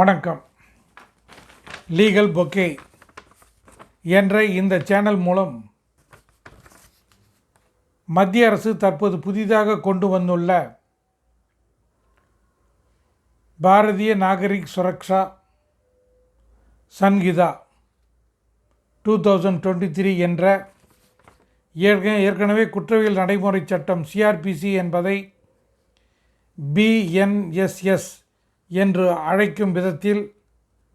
வணக்கம். Legal bouquet என்ற இந்த சேனல் மூலம் மத்திய அரசு தற்போது புதிதாக கொண்டு வந்துள்ள Bharatiya Nagarik Suraksha Sanhita two thousand twenty three என்ற ஏற்க ஏற்கனவே குற்றவியல் நடைமுறை சட்டம் சிஆர்பிசி என்பதை பிஎன்எஸ்எஸ் என்று அழைக்கும் விதத்தில்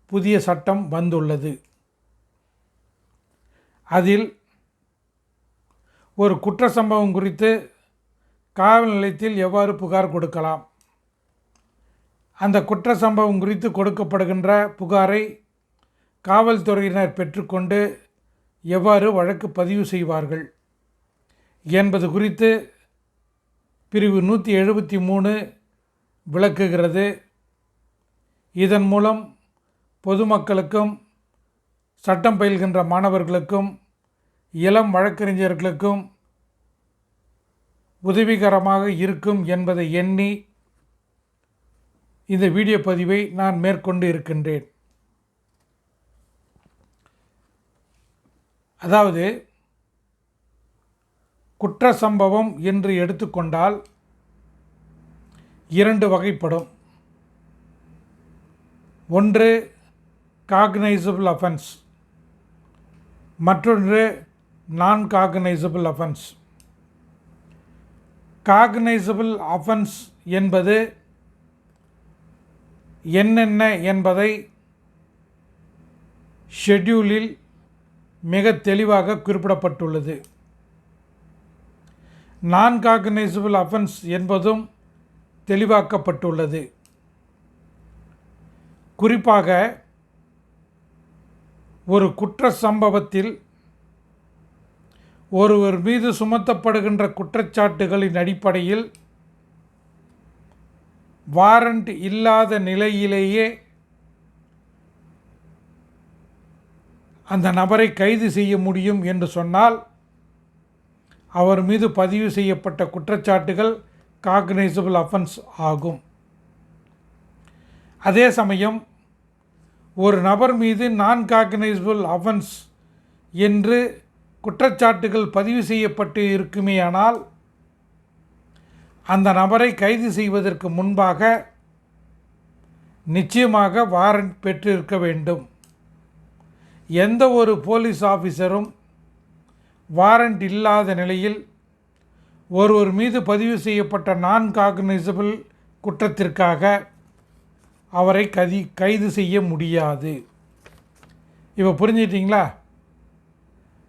புதிய சட்டம் வந்துள்ளது. அதில் ஒரு குற்ற சம்பவம் குறித்து காவல் நிலையத்தில் எவ்வாறு புகார் கொடுக்கலாம்? அந்த குற்ற சம்பவம் குறித்து கொடுக்கப்படுகின்ற புகாரை காவல்துறையினர் பெற்றுக்கொண்டு எவ்வாறு வழக்கு பதிவு செய்வார்கள் என்பது குறித்து பிரிவு நூற்றி எழுபத்தி மூணு விளக்குகிறது. இதன் மூலம் பொதுமக்களுக்கும் சட்டம் பயில்கின்ற மாணவர்களுக்கும் இளம் வழக்கறிஞர்களுக்கும் உதவிகரமாக இருக்கும் என்பதை எண்ணி இந்த வீடியோ பதிவை நான் மேற்கொண்டு இருக்கின்றேன். அதாவது குற்ற சம்பவம் என்று எடுத்துக்கொண்டால் இரண்டு வகைப்படும். ஒன்று காக்னைசபிள் அஃபென்ஸ் மற்றொன்று நான் காக்னைசபிள் அஃபென்ஸ் காக்னைசபிள் அஃபென்ஸ் என்பது என்னென்ன என்பதை ஷெட்யூலில் மிக தெளிவாக குறிப்பிடப்பட்டுள்ளது. நான் காக்னைசபிள் அஃபென்ஸ் என்பதும் தெளிவாக்கப்பட்டுள்ளது. குறிப்பாக ஒரு குற்ற சம்பவத்தில் ஒருவர் மீது சுமத்தப்படுகின்ற குற்றச்சாட்டுகளின் அடிப்படையில் வாரண்ட் இல்லாத நிலையிலேயே அந்த நபரை கைது செய்ய முடியும் என்று சொன்னால் அவர் மீது பதிவு செய்யப்பட்ட குற்றச்சாட்டுகள் காக்னைசபிள் அஃபென்ஸ் ஆகும். அதே சமயம் ஒரு நபர் மீது நான் காக்னைசபிள் அவன்ஸ் என்று குற்றச்சாட்டுகள் பதிவு செய்யப்பட்டு இருக்குமேயானால் அந்த நபரை கைது செய்வதற்கு முன்பாக நிச்சயமாக வாரண்ட் பெற்றிருக்க வேண்டும். எந்த ஒரு போலீஸ் ஆஃபீஸரும் வாரண்ட் இல்லாத நிலையில் ஒருவர் மீது பதிவு செய்யப்பட்ட நான் காக்னைசபிள் குற்றத்திற்காக அவரை கதி கைது செய்ய முடியாது. இப்போ புரிஞ்சிட்டிங்களா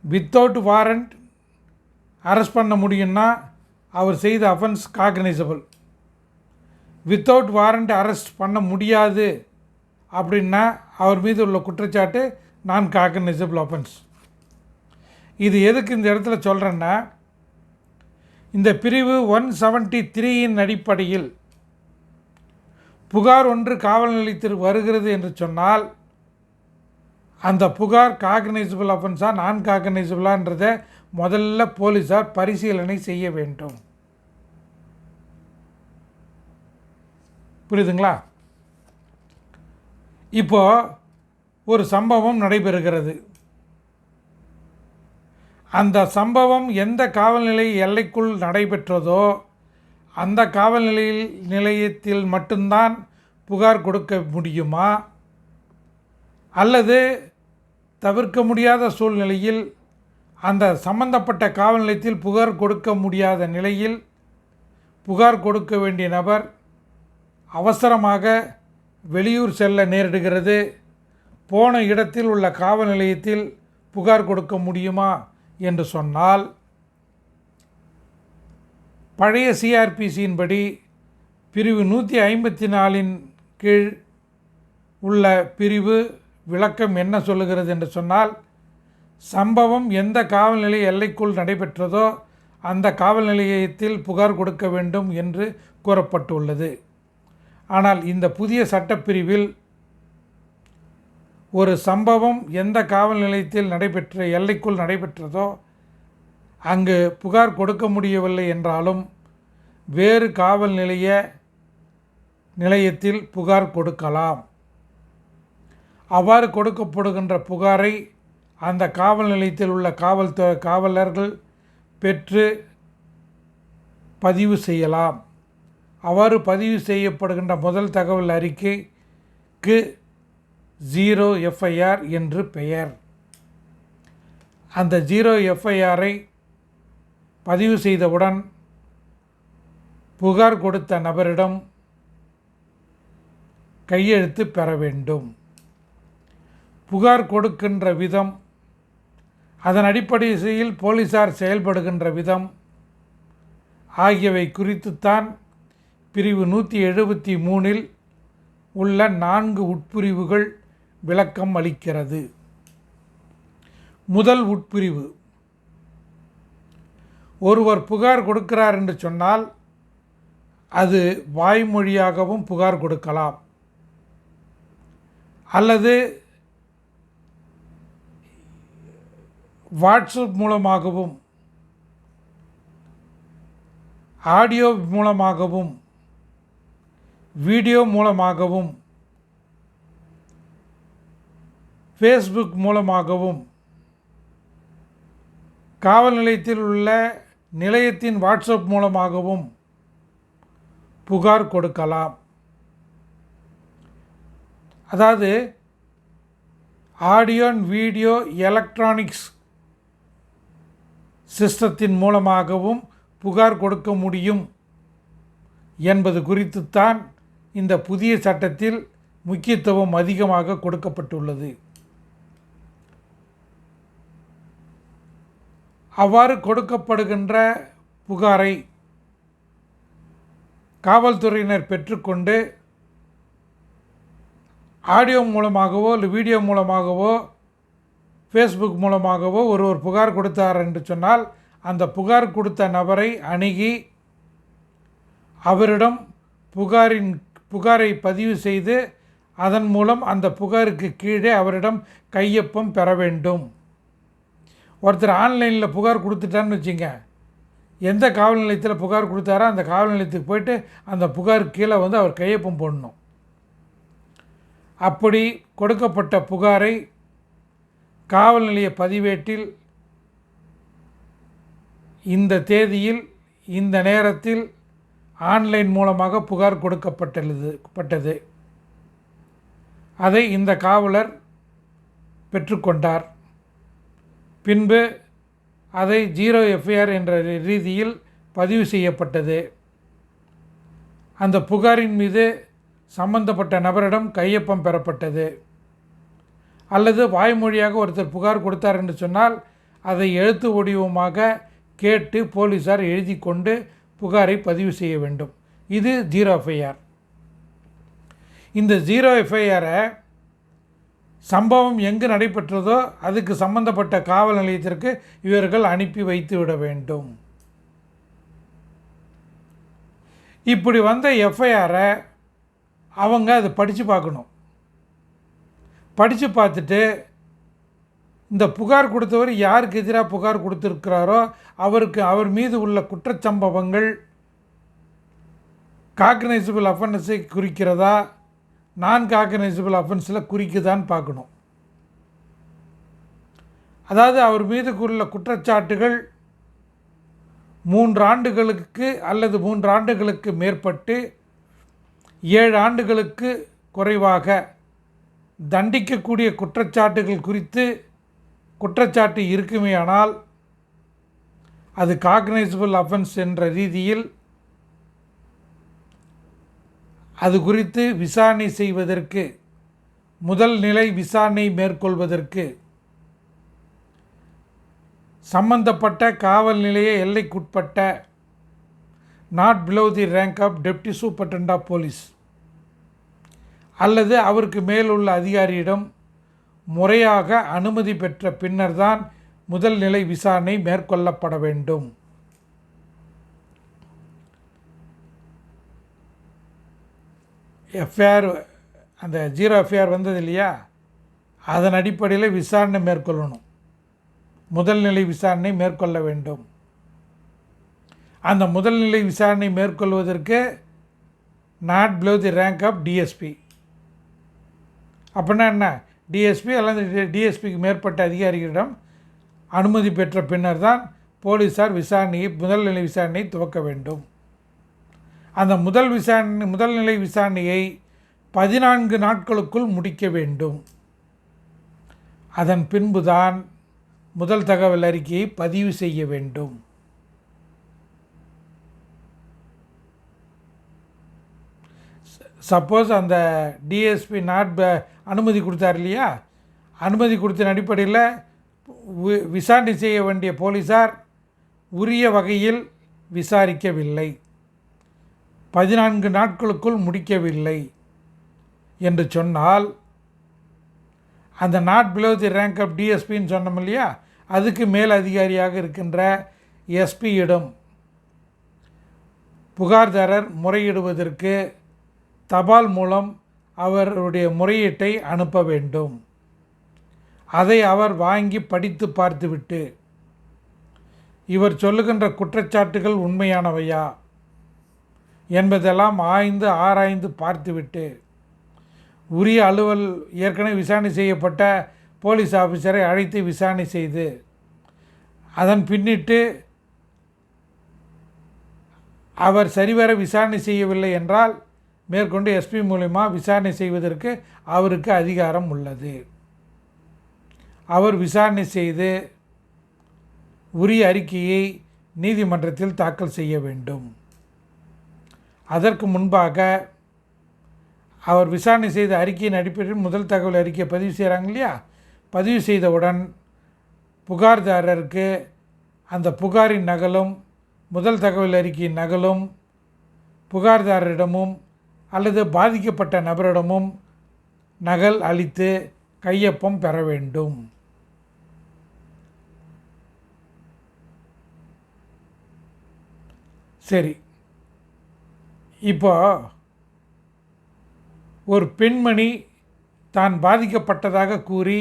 வித்தவுட் வாரண்ட் அரெஸ்ட் பண்ண முடியும்னா அவர் செய்த offence cognizable without warrant arrest பண்ண முடியாது அப்படின்னா அவர் மீது உள்ள குற்றச்சாட்டு நான் காக்னைசபிள் அஃபென்ஸ் இது எதுக்கு இந்த இடத்துல சொல்கிறேன்னா இந்த பிரிவு ஒன் செவன்ட்டி த்ரீயின் அடிப்படையில் புகார் ஒன்று காவல் நிலையத்தில் வருகிறது என்று சொன்னால் அந்த புகார் காகனைசபிள் அஃபென்ஸா நான் காகனைசபிளான்றதை முதல்ல போலீஸார் பரிசீலனை செய்ய வேண்டும். புரியுதுங்களா? இப்போ ஒரு சம்பவம் நடைபெறுகிறது. அந்த சம்பவம் எந்த காவல்நிலை எல்லைக்குள் நடைபெற்றதோ அந்த காவல் நிலையில் நிலையத்தில் மட்டும்தான் புகார் கொடுக்க முடியுமா? அல்லது தவிர்க்க முடியாத சூழ்நிலையில் அந்த சம்பந்தப்பட்ட காவல் நிலையத்தில் புகார் கொடுக்க முடியாத நிலையில் புகார் கொடுக்க வேண்டிய நபர் அவசரமாக வெளியூர் செல்ல நேரிடுகிறது. போன இடத்தில் உள்ள காவல் நிலையத்தில் புகார் கொடுக்க முடியுமா? என்று சொன்னால் பழைய சிஆர்பிசியின்படி பிரிவு நூற்றி ஐம்பத்தி நாலின் கீழ் உள்ள பிரிவு விளக்கம் என்ன சொல்லுகிறது என்று சொன்னால் சம்பவம் எந்த காவல் நிலைய எல்லைக்குள் நடைபெற்றதோ அந்த காவல் நிலையத்தில் புகார் கொடுக்க வேண்டும் என்று கூறப்பட்டுள்ளது. ஆனால் இந்த புதிய சட்டப்பிரிவில் ஒரு சம்பவம் எந்த காவல் நிலையத்தில் நடைபெற்ற எல்லைக்குள் நடைபெற்றதோ அங்கு புகார் கொடுக்க முடியவில்லை என்றாலும் வேறு காவல் நிலைய நிலையத்தில் புகார் கொடுக்கலாம். அவ்வாறு கொடுக்கப்படுகின்ற புகாரை அந்த காவல் நிலையத்தில் உள்ள காவல்துறை காவலர்கள் பெற்று பதிவு செய்யலாம். அவ்வாறு பதிவு செய்யப்படுகின்ற முதல் தகவல் அறிக்கைக்கு ஜீரோ எஃப்ஐஆர் என்று பெயர். அந்த ஜீரோ எஃப்ஐஆரை பதிவு செய்தவுடன் புகார் கொடுத்த நபரிடம் கையெழுத்து பெற வேண்டும். புகார் கொடுக்கின்ற விதம் அதன் அடிப்படையில் போலீசார் செயல்படுகின்ற விதம் ஆகியவை குறித்துத்தான் பிரிவு நூற்றி எழுபத்தி மூணில் உள்ள நான்கு உட்பிரிவுகள் விளக்கம் அளிக்கிறது. முதல் உட்பிரிவு ஒருவர் புகார் கொடுக்கிறார் என்று சொன்னால் அது வாய்மொழியாகவும் புகார் கொடுக்கலாம். அல்லது வாட்ஸ்அப் மூலமாகவும் ஆடியோ மூலமாகவும் வீடியோ மூலமாகவும் ஃபேஸ்புக் மூலமாகவும் காவல் நிலையத்தில் உள்ள நிலையத்தின் வாட்ஸ்அப் மூலமாகவும் புகார் கொடுக்கலாம். அதாவது ஆடியோ அண்ட் வீடியோ எலக்ட்ரானிக்ஸ் சிஸ்டத்தின் மூலமாகவும் புகார் கொடுக்க முடியும் என்பது குறித்துத்தான் இந்த புதிய சட்டத்தில் முக்கியத்துவம் அதிகமாக கொடுக்கப்பட்டுள்ளது. அவ்வாறு கொடுக்கப்படுகின்ற புகாரை காவல்துறையினர் பெற்றுக்கொண்டு ஆடியோ மூலமாகவோ இல்லை வீடியோ மூலமாகவோ ஃபேஸ்புக் மூலமாகவோ ஒருவர் புகார் கொடுத்தார் என்று சொன்னால் அந்த புகார் கொடுத்த நபரை அணுகி அவரிடம் புகாரின் புகாரை பதிவு செய்து அதன் மூலம் அந்த புகாருக்கு கீழே அவரிடம் கையொப்பம் பெற வேண்டும். ஒருத்தர் ஆன்லைனில் புகார் கொடுத்துட்டான்னு வச்சுங்க. எந்த காவல் நிலையத்தில் புகார் கொடுத்தாரோ அந்த காவல் நிலையத்துக்கு போயிட்டு அந்த புகார் கீழே வந்து அவர் கையொப்பம் போடணும். அப்படி கொடுக்கப்பட்ட புகாரை காவல் நிலைய பதிவேட்டில் இந்த தேதியில் இந்த நேரத்தில் ஆன்லைன் மூலமாக புகார் கொடுக்கப்பட்டது பட்டது. அதை இந்த காவலர் பெற்றுக்கொண்டார். பின்பு அதை ஜீரோ எஃப்ஐஆர் என்ற ரீதியில் பதிவு செய்யப்பட்டது. அந்த புகாரின் மீது சம்பந்தப்பட்ட நபரிடம் கையொப்பம் பெறப்பட்டது. அல்லது வாய்மொழியாக ஒருத்தர் புகார் கொடுத்தார் என்று சொன்னால் அதை எழுத்து வடிவமாக கேட்டு போலீஸார் எழுதி கொண்டு புகாரை பதிவு செய்ய வேண்டும். இது ஜீரோ எஃப்ஐஆர். இந்த ஜீரோ எஃப்ஐஆரை சம்பவம் எங்கு நடைபெற்றதோ அதுக்கு சம்பந்தப்பட்ட காவல் நிலையத்திற்கு இவர்கள் அனுப்பி வைத்து விட வேண்டும். இப்படி வந்த எஃப்ஐஆரை அவங்க அதை படித்து பார்க்கணும். படித்து பார்த்துட்டு இந்த புகார் கொடுத்தவர் யாருக்கு எதிராக புகார் கொடுத்துருக்கிறாரோ அவருக்கு அவர் மீது உள்ள குற்றச்சம்பவங்கள் காக்னைசபிள் அஃபென்ஸை குறிக்கிறதா நான் காக்கனைசபிள் அஃபென்ஸில் குறிக்குதான் பார்க்கணும். அதாவது அவர் மீது உள்ள குற்றச்சாட்டுகள் மூன்று ஆண்டுகளுக்கு அல்லது மூன்று ஆண்டுகளுக்கு மேற்பட்டு ஏழு ஆண்டுகளுக்கு குறைவாக தண்டிக்கக்கூடிய குற்றச்சாட்டுகள் குறித்து குற்றச்சாட்டு இருக்குமேயானால் அது காக்னைசபிள் அஃபென்ஸ் என்ற ரீதியில் அது குறித்து விசாரணை செய்வதற்கு முதல் நிலை விசாரணை மேற்கொள்வதற்கு சம்பந்தப்பட்ட காவல் நிலைய எல்லைக்குட்பட்ட not below the rank of deputy superintendent of police அல்லது அவருக்கு மேலுள்ள அதிகாரியிடம் முறையாக அனுமதி பெற்ற பின்னர்தான் முதல் நிலை விசாரணை மேற்கொள்ளப்பட வேண்டும். எஃப்ஐஆர் அந்த ஜீரோ எஃப்ஐஆர் வந்தது இல்லையா? அதன் அடிப்படையில் விசாரணை மேற்கொள்ளணும். முதல் நிலை விசாரணை மேற்கொள்ள வேண்டும். அந்த முதல் நிலை விசாரணை மேற்கொள்வதற்கு not below the rank of DSP அப்படின்னா என்ன? டிஎஸ்பி அல்லது டிஎஸ்பிக்கு மேற்பட்ட அதிகாரிகளிடம் அனுமதி பெற்ற பின்னர் தான் போலீஸார் விசாரணையை முதல்நிலை விசாரணையை துவக்க வேண்டும். அந்த முதல் விசாரணை முதல்நிலை விசாரணையை பதினான்கு நாட்களுக்குள் முடிக்க வேண்டும். அதன் பின்புதான் முதல் தகவல் அறிக்கையை பதிவு செய்ய வேண்டும். சப்போஸ் அந்த டிஎஸ்பி நாட் ப- அனுமதி கொடுத்தார் இல்லையா? அனுமதி கொடுத்த அடிப்படையில் வி- விசாரணை செய்ய வேண்டிய போலீஸார் உரிய வகையில் விசாரிக்கவில்லை. பதினான்கு நாட்களுக்குள் முடிக்கவில்லை என்று சொன்னால் அந்த not below the rank of டிஎஸ்பின்னு சொன்னோம் இல்லையா? அதுக்கு மேல் அதிகாரியாக இருக்கின்ற எஸ்பியிடம் புகார்தாரர் முறையிடுவதற்கு தபால் மூலம் அவருடைய முறையீட்டை அனுப்ப வேண்டும். அதை அவர் வாங்கி படித்து பார்த்துவிட்டு இவர் சொல்லுகின்ற குற்றச்சாட்டுகள் உண்மையானவையா? என்பதெல்லாம் ஆய்ந்து ஆராய்ந்து பார்த்துவிட்டு உரிய அலுவல் ஏற்கனவே விசாரணை செய்யப்பட்ட போலீஸ் ஆஃபீஸரை அழைத்து விசாரணை செய்து அதன் பின்னிட்டு அவர் சரிவர விசாரணை செய்யவில்லை என்றால் மேற்கொண்டு எஸ்பி மூலிமா விசாரணை செய்வதற்கு அவருக்கு அதிகாரம் உள்ளது. அவர் விசாரணை செய்து உரிய அறிக்கையை நீதிமன்றத்தில் தாக்கல் செய்ய வேண்டும். அதற்கு முன்பாக அவர் விசாரணை செய்த அறிக்கையின் அடிப்படையில் முதல் தகவல் அறிக்கையை பதிவு செய்கிறாங்க இல்லையா? பதிவு செய்தவுடன் புகார்தாரருக்கு அந்த புகாரின் நகலும் முதல் தகவல் அறிக்கையின் நகலும் புகார்தாரரிடமும் அல்லது பாதிக்கப்பட்ட நபரிடமும் நகல் அளித்து கையொப்பம் பெற வேண்டும். சரி. இப்போ ஒரு பெண்மணி தான் பாதிக்கப்பட்டதாக கூறி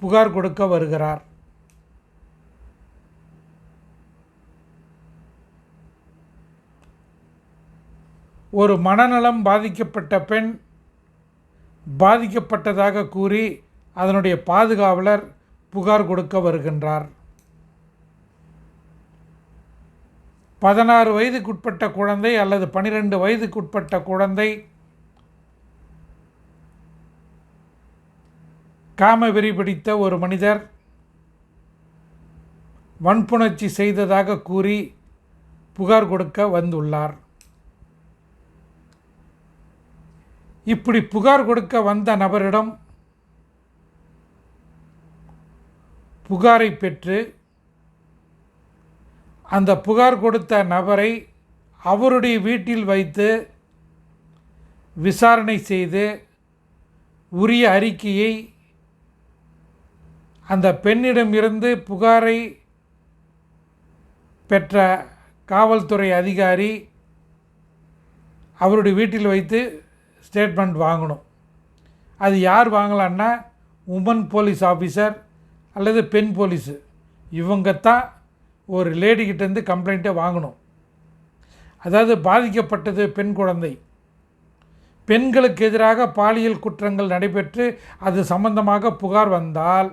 புகார் கொடுக்க வருகிறார். ஒரு மனநலம் பாதிக்கப்பட்ட பெண் பாதிக்கப்பட்டதாக கூறி அதனுடைய பாதுகாவலர் புகார் கொடுக்க வருகின்றார். பதினாறு வயதுக்குட்பட்ட குழந்தை அல்லது பனிரெண்டு வயதுக்குட்பட்ட குழந்தை காம வெறி பிடித்த ஒரு மனிதர் வன்புணர்ச்சி செய்ததாக கூறி புகார் கொடுக்க வந்துள்ளார். இப்படி புகார் கொடுக்க வந்த நபரிடம் புகாரை பெற்று அந்த புகார் கொடுத்த நபரை அவருடைய வீட்டில் வைத்து விசாரணை செய்து உரிய அறிக்கையை அந்த பெண்ணிடமிருந்து புகாரை பெற்ற காவல்துறை அதிகாரி அவருடைய வீட்டில் வைத்து ஸ்டேட்மெண்ட் வாங்கணும். அது யார் வாங்கலான்னா உமன் போலீஸ் ஆஃபீஸர் அல்லது பெண் போலீஸு. இவங்க தான் ஒரு லேடிக்கிட்டேருந்து கம்ப்ளைண்ட்டை வாங்கணும். அதாவது பாதிக்கப்பட்டது பெண் குழந்தை. பெண்களுக்கு எதிராக பாலியல் குற்றங்கள் நடைபெற்று அது சம்பந்தமாக புகார் வந்தால்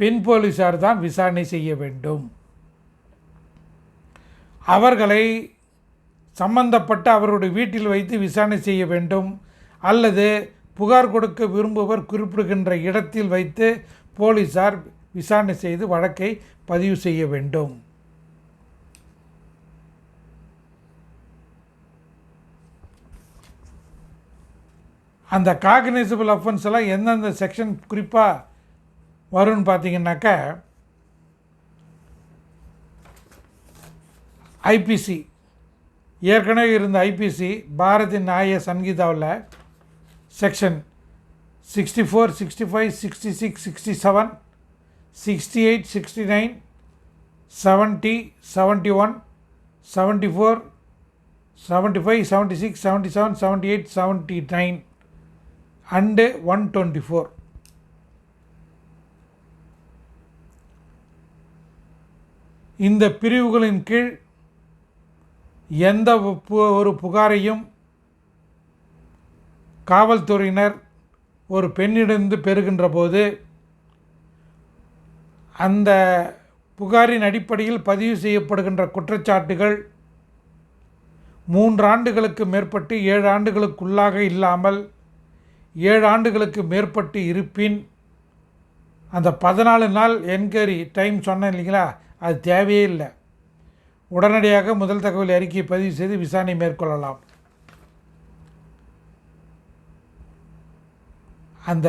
பெண் போலீஸார் தான் விசாரணை செய்ய வேண்டும். அவர்களை சம்பந்தப்பட்ட அவருடைய வீட்டில் வைத்து விசாரணை செய்ய வேண்டும். அல்லது புகார் கொடுக்க விரும்புவர் குறிப்பிடுகின்ற இடத்தில் வைத்து போலீஸார் விசாரணை செய்து வழக்கை பதிவு செய்ய வேண்டும். அந்த காக்னைசபிள் அஃபென்ஸ் எல்லாம் எந்தெந்த செக்ஷன் குறிப்பாக வரும்னு பார்த்தீங்கன்னாக்கா ஐபிசி ஏற்கனவே இருந்த IPC Bharatiya Nyaya சங்கீதாவில் section sixty four sixty five sixty six sixty seven sixty eight sixty nine seventy seventy one seventy four seventy five seventy six seventy seven seventy eight seventy nine and one twenty four இந்த பிரிவுகளின் கீழ் எந்த ஒரு புகாரையும் காவல்துறையினர் ஒரு பெண்ணிடந்து பெறுகின்ற போது அந்த புகாரின் அடிப்படையில் பதிவு செய்யப்படுகின்ற குற்றச்சாட்டுகள் மூன்று ஆண்டுகளுக்கு மேற்பட்டு ஏழு ஆண்டுகளுக்குள்ளாக இல்லாமல் ஏழு ஆண்டுகளுக்கு மேற்பட்டு இருப்பின் அந்த பதினாலு நாள் என்கொயரி டைம் சொன்னேன் இல்லைங்களா? அது தேவையே இல்லை. உடனடியாக முதல் தகவல் அறிக்கையை பதிவு செய்து விசாரணை மேற்கொள்ளலாம். அந்த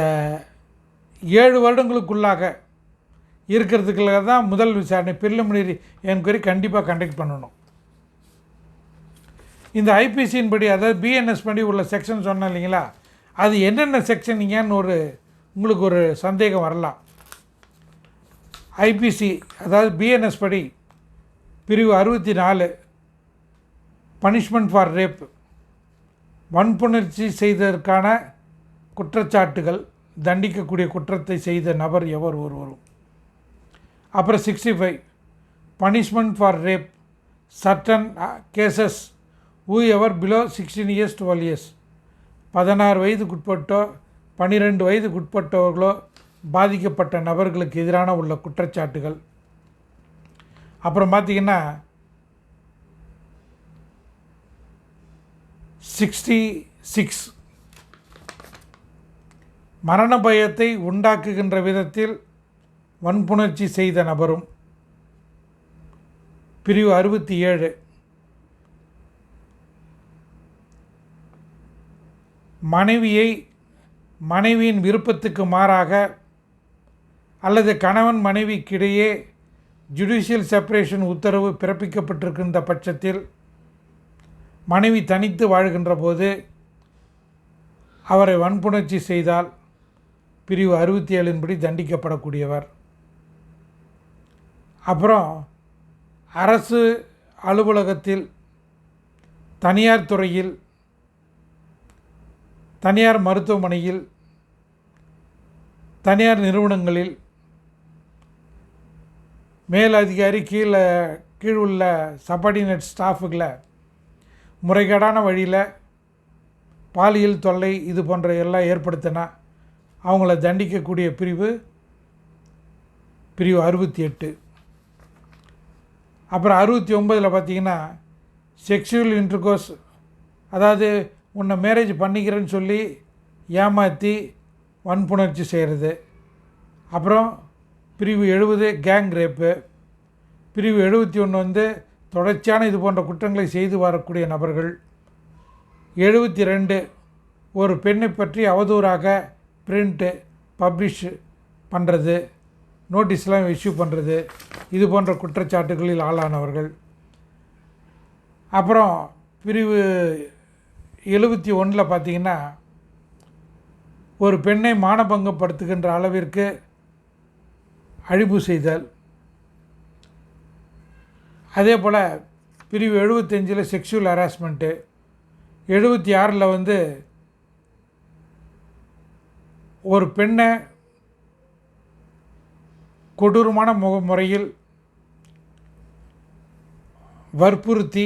ஏழு வருடங்களுக்குள்ளாக இருக்கிறதுக்குள்ள தான் முதல் விசாரணை பிரிலிமினரி என்கொயரி கண்டிப்பாக கண்டக்ட் பண்ணணும். இந்த ஐபிசியின் படி அதாவது பிஎன்எஸ் படி உள்ள செக்ஷன் சொன்னேன் இல்லைங்களா? அது என்னென்ன செக்ஷனிங்கன்னு ஒரு உங்களுக்கு ஒரு சந்தேகம் வரலாம். ஐபிசி அதாவது பிஎன்எஸ் படி பிரிவு அறுபத்தி நாலு பனிஷ்மெண்ட் ஃபார் ரேப் வன்புணர்ச்சி செய்ததற்கான குற்றச்சாட்டுகள் தண்டிக்கக்கூடிய குற்றத்தை செய்த நபர் எவர் ஒருவரும். அப்புறம் sixty five punishment for rape certain cases whoever below sixteen years twelve years பதினாறு வயதுக்குட்பட்டோ பன்னிரெண்டு வயதுக்குட்பட்டவர்களோ பாதிக்கப்பட்ட நபர்களுக்கு எதிரான உள்ள குற்றச்சாட்டுகள். அப்புறம் பார்த்தீங்கன்னா சிக்ஸ்டி சிக்ஸ் மரண பயத்தை உண்டாக்குகின்ற விதத்தில் வன்புணர்ச்சி செய்த நபரும் பிரிவு அறுபத்தி ஏழு. மனைவியை மனைவியின் விருப்பத்துக்கு மாறாக அல்லது கணவன் மனைவிக்கிடையே ஜுடிஷியல் செப்பரேஷன் உத்தரவு பிறப்பிக்கப்பட்டிருக்கின்ற பட்சத்தில் மனைவி தனித்து வாழ்கின்ற போது அவரை வன்புணர்ச்சி செய்தால் பிரிவு அறுபத்தி ஏழின்படி தண்டிக்கப்படக்கூடியவர். அப்புறம் அரசு அலுவலகத்தில் தனியார் துறையில் தனியார் மருத்துவமனையில் தனியார் நிறுவனங்களில் மேல் அதிகாரி கீழே கீழ் உள்ள சபார்டினேட் ஸ்டாஃபுகளை முறைகேடான வழியில் பாலியல் தொல்லை இது போன்ற எல்லாம் ஏற்படுத்தினா அவங்கள தண்டிக்கக்கூடிய பிரிவு பிரிவு அறுபத்தி எட்டு. அப்புறம் அறுபத்தி ஒம்பதில் பார்த்திங்கன்னா செக்ஷுவல் இன்டர்கோர்ஸ் அதாவது உன்னை மேரேஜ் பண்ணிக்கிறேன்னு சொல்லி ஏமாற்றி வன்புணர்ச்சி செய்கிறது அப்புறம் பிரிவு எழுபது கேங் ரேப்பு பிரிவு எழுபத்தி ஒன்று வந்து தொடர்ச்சியான இது போன்ற குற்றங்களை செய்து வரக்கூடிய நபர்கள். எழுபத்தி ரெண்டு ஒரு பெண்ணை பற்றி அவதூறாக பிரிண்ட்டு பப்ளிஷ் பண்ணுறது நோட்டீஸ்லாம் இஷ்யூ பண்ணுறது இது போன்ற குற்றச்சாட்டுகளில் ஆளானவர்கள். அப்புறம் பிரிவு எழுபத்தி ஒன்றில் பார்த்தீங்கன்னா ஒரு பெண்ணை மானபங்கப்படுத்துகின்ற அளவிற்கு அழிவு செய்தல் அதே போல் பிரிவு எழுபத்தஞ்சில் செக்ஷுவல் ஹராஸ்மெண்ட்டு எழுபத்தி ஆறில் வந்து ஒரு பெண்ணை கொடூரமான முக முறையில் வற்புறுத்தி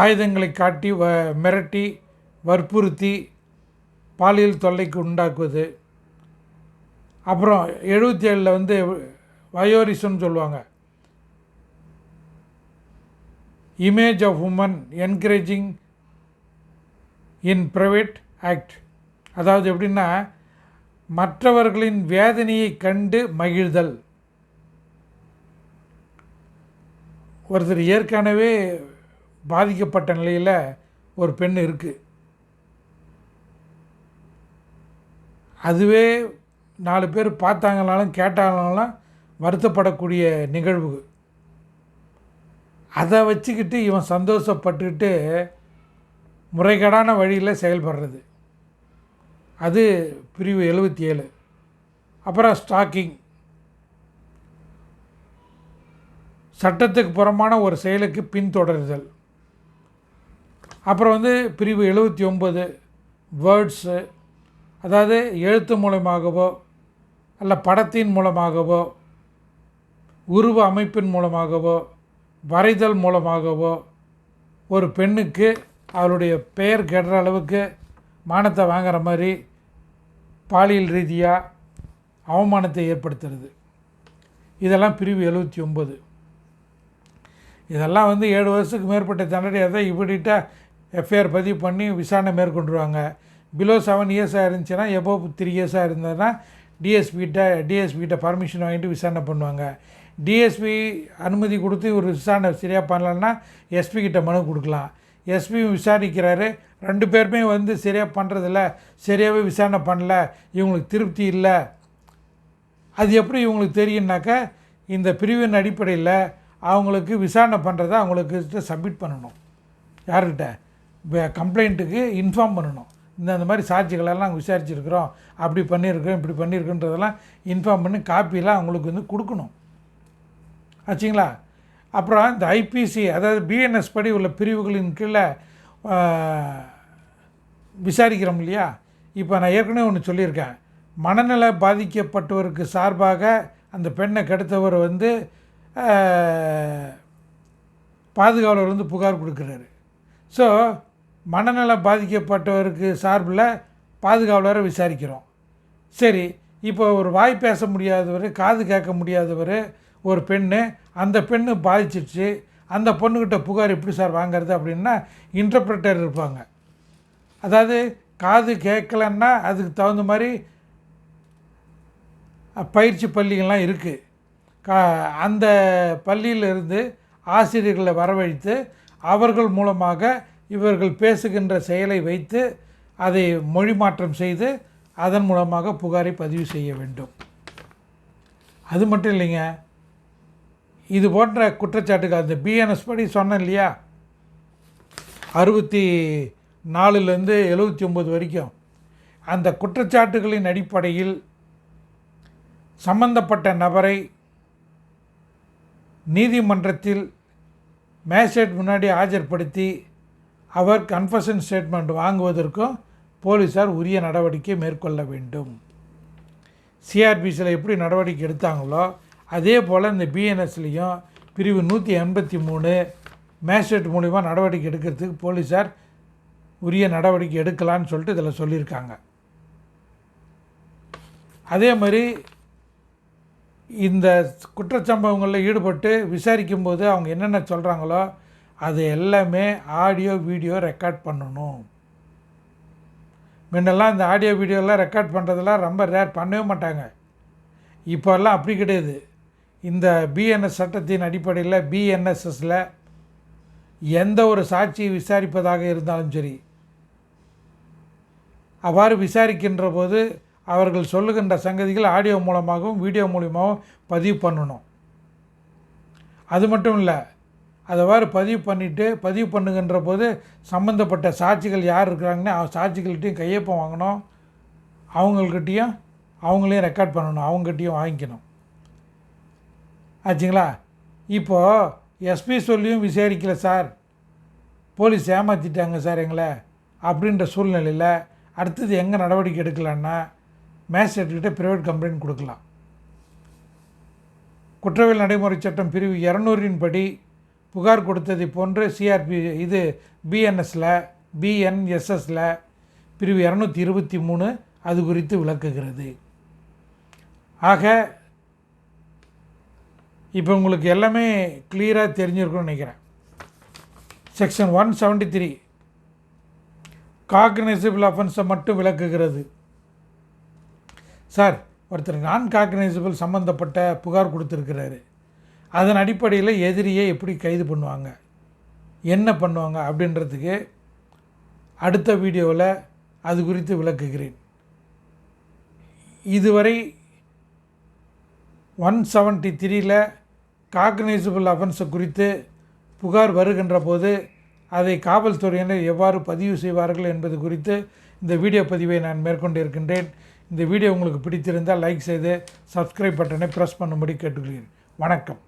ஆயுதங்களை காட்டி வ மிரட்டி வற்புறுத்தி பாலியல் தொல்லைக்கு உண்டாக்குவது. அப்புறம் எழுபத்தி ஏழில் வந்து வயோரிசம்னு சொல்லுவாங்க. Image of woman encouraging in private act அதாவது எப்படின்னா மற்றவர்களின் வேதனையை கண்டு மகிழ்தல். ஒருத்தர் ஏற்கனவே பாதிக்கப்பட்ட நிலையில் ஒரு பெண் இருக்குது அதுவே நாலு பேர் பார்த்தாங்கனாலும் கேட்டாங்கனாலும் வருத்தப்படக்கூடிய நிகழ்வு. அதை வச்சுக்கிட்டு இவன் சந்தோஷப்பட்டுக்கிட்டு முறைகேடான வழியில் செயல்படுறது. அது பிரிவு எழுபத்தி ஏழு. அப்புறம் ஸ்டாக்கிங். சட்டத்துக்கு புறமான ஒரு செயலுக்கு பின்தொடருதல். அப்புறம் வந்து பிரிவு எழுபத்தி ஒம்பது வேர்ட்ஸு அதாவது எழுத்து மூலமாகவோ அல்ல படத்தின் மூலமாகவோ உருவ அமைப்பின் மூலமாகவோ வரைதல் மூலமாகவோ ஒரு பெண்ணுக்கு அவளுடைய பெயர் கெடுற அளவுக்கு மானத்தை வாங்குற மாதிரி பாலியல் ரீதியாக அவமானத்தை ஏற்படுத்துறது. இதெல்லாம் பிரிவு எழுபத்தி ஒம்பது இதெல்லாம் வந்து ஏழு வருஷத்துக்கு மேற்பட்ட தண்டனை எதை இப்படிட்டாக எஃப்ஐஆர் பதிவு பண்ணி விசாரணை மேற்கொண்டுருவாங்க. பிலோ செவன் இயர்ஸாக இருந்துச்சுன்னா எபோ த்ரீ இயர்ஸாக இருந்ததுன்னா டிஎஸ்பிகிட்ட டிஎஸ்பிகிட்ட பர்மிஷன் வாங்கிட்டு விசாரணை பண்ணுவாங்க. டிஎஸ்பி அனுமதி கொடுத்து ஒரு விசாரணை சரியாக பண்ணலன்னா எஸ்பி கிட்ட மனு கொடுக்கலாம். எஸ்பி விசாரிக்கிறாரு ரெண்டு பேருமே வந்து சரியாக பண்ணுறதில்ல சரியாகவே விசாரணை பண்ணல இவங்களுக்கு திருப்தி இல்லை. அது எப்படி இவங்களுக்கு தெரியும்னாக்கா இந்த பிரிவின் அடிப்படையில் அவங்களுக்கு விசாரணை பண்ணுறதை அவங்களுக்கு சப்மிட் பண்ணணும். யார்கிட்ட? கம்ப்ளைண்ட்டுக்கு இன்ஃபார்ம் பண்ணணும். இந்த அந்த மாதிரி சாட்சிகளெல்லாம் நாங்கள் விசாரிச்சிருக்கிறோம். அப்படி பண்ணியிருக்கோம் இப்படி பண்ணியிருக்கோன்றதெல்லாம் இன்ஃபார்ம் பண்ணி காப்பியெலாம் அவங்களுக்கு வந்து கொடுக்கணும். ஆச்சுங்களா? அப்புறம் இந்த ஐபிசி அதாவது பிஎன்எஸ் படி உள்ள பிரிவுகளின் கீழே விசாரிக்கிறோம் இல்லையா? இப்போ நான் ஏற்கனவே ஒன்று சொல்லியிருக்கேன். மனநல பாதிக்கப்பட்டவருக்கு சார்பாக அந்த பெண்ணை கெடுத்தவர் வந்து பாதுகாவலர் வந்து புகார் கொடுக்குறாரு. ஸோ மனநல பாதிக்கப்பட்டவருக்கு சார்பில் பாதுகாவலரை விசாரிக்கிறோம். சரி இப்போ ஒரு வாய் பேச முடியாதவர் காது கேட்க முடியாதவர் ஒரு பெண்ணு அந்த பெண்ணு பாதிச்சிடுச்சு அந்த பொண்ணுக்கிட்ட புகார் எப்படி சார் வாங்கிறது அப்படின்னா இன்டர்பிரட்டர் இருப்பாங்க. அதாவது காது கேட்கலன்னா அதுக்கு தகுந்த மாதிரி பயிற்சி பள்ளிகள்லாம் இருக்குது கா அந்த பள்ளியிலிருந்து ஆசிரியர்களை வரவழைத்து அவர்கள் மூலமாக இவர்கள் பேசுகின்ற செயலை வைத்து அதை மொழி மாற்றம் செய்து அதன் மூலமாக புகாரை பதிவு செய்ய வேண்டும். அது மட்டும் இல்லைங்க. இது போன்ற குற்றச்சாட்டுகள் அந்த பிஎன்எஸ் படி சொன்னேன் இல்லையா? அறுபத்தி நாலுலேருந்து எழுபத்தி ஒம்பது வரைக்கும். அந்த குற்றச்சாட்டுகளின் அடிப்படையில் சம்பந்தப்பட்ட நபரை நீதிமன்றத்தில் மேஜிஸ்ட்ரேட் முன்னாடி ஆஜர்படுத்தி அவர் கன்ஃபஷன் ஸ்டேட்மெண்ட் வாங்குவதற்கும் போலீஸார் உரிய நடவடிக்கை மேற்கொள்ள வேண்டும். சிஆர்பிசியில் எப்படி நடவடிக்கை எடுத்தாங்களோ அதே போல் இந்த பிஎன்எஸ்லேயும் பிரிவு நூற்றி எண்பத்தி மூணு மேஜிஸ்ட்ரேட் மூலிமா நடவடிக்கை எடுக்கிறதுக்கு போலீஸார் உரிய நடவடிக்கை எடுக்கலான்னு சொல்லிட்டு இதில் சொல்லியிருக்காங்க. அதே மாதிரி இந்த குற்றச்சம்பவங்களில் ஈடுபட்டு விசாரிக்கும்போது அவங்க என்னென்ன சொல்கிறாங்களோ அது எல்லாமே ஆடியோ வீடியோ ரெக்கார்ட் பண்ணணும். முன்னெல்லாம் இந்த ஆடியோ வீடியோலாம் ரெக்கார்ட் பண்ணுறதெல்லாம் ரொம்ப ரேர் பண்ணவே மாட்டாங்க. இப்போல்லாம் அப்படி கிடையாது. இந்த பிஎன்எஸ் சட்டத்தின் அடிப்படையில் பிஎன்எஸ்எஸில் எந்த ஒரு சாட்சியை விசாரிப்பதாக இருந்தாலும் சரி அவ்வாறு விசாரிக்கின்ற போது அவர்கள் சொல்லுகின்ற சங்கதிகள் ஆடியோ மூலமாகவும் வீடியோ மூலியமாகவும் பதிவு பண்ணணும். அது மட்டும் இல்லை அதைவாறு பதிவு பண்ணிவிட்டு பதிவு பண்ணுகின்ற போது சம்மந்தப்பட்ட சாட்சிகள் யார் இருக்கிறாங்கன்னு சாட்சிகள்கிட்டையும் கையொப்பம் வாங்கணும். அவங்கக்கிட்டேயும் அவங்களையும் ரெக்கார்ட் பண்ணணும். அவங்ககிட்டையும் வாங்கிக்கணும். ஆச்சுங்களா? இப்போது எஸ்பி சொல்லியும் விசாரிக்கல சார். போலீஸ் ஏமாற்றிட்டாங்க சார் எங்களை அப்படின்ற சூழ்நிலையில் அடுத்தது எங்கே நடவடிக்கை எடுக்கலான்னா மேஜிஸ்ட்ரேட்கிட்ட ப்ரைவேட் கம்ப்ளைண்ட் கொடுக்கலாம். குற்றவியல் நடைமுறை சட்டம் பிரிவு இரநூறின் படி புகார் கொடுத்ததை போன்று சிஆர்பி இது பிஎன்எஸில் பிஎன்எஸ்எஸில் பிரிவு இரநூத்தி இருபத்தி மூணு அது குறித்து விளக்குகிறது. ஆக இப்போ உங்களுக்கு எல்லாமே கிளியராக தெரிஞ்சிருக்கும்னு நினைக்கிறேன். Section one seventy three cognizable அஃபென்ஸை மட்டும் விளக்குகிறது. சார் ஒருத்தர் நான் காக்னைசபிள் சம்மந்தப்பட்ட புகார் கொடுத்துருக்கிறாரு. அதன் அடிப்படையில் எதிரியை எப்படி கைது பண்ணுவாங்க? என்ன பண்ணுவாங்க? அப்படின்றதுக்கு அடுத்த வீடியோவில் அது குறித்து விளக்குகிறேன். இதுவரை ஒன் செவன்ட்டி த்ரீயில் காக்னைசபிள் அஃபென்ஸை குறித்து புகார் வருகின்ற போது அதை காவல்துறையினர் எவ்வாறு பதிவு செய்வார்கள் என்பது குறித்து இந்த வீடியோ பதிவை நான் மேற்கொண்டு இருக்கின்றேன் இந்த வீடியோ உங்களுக்கு பிடித்திருந்தால் லைக் செய்து சப்ஸ்கிரைப் பட்டனை ப்ரெஸ் பண்ணும்படி கேட்டுக்கொள்கிறேன். வணக்கம்.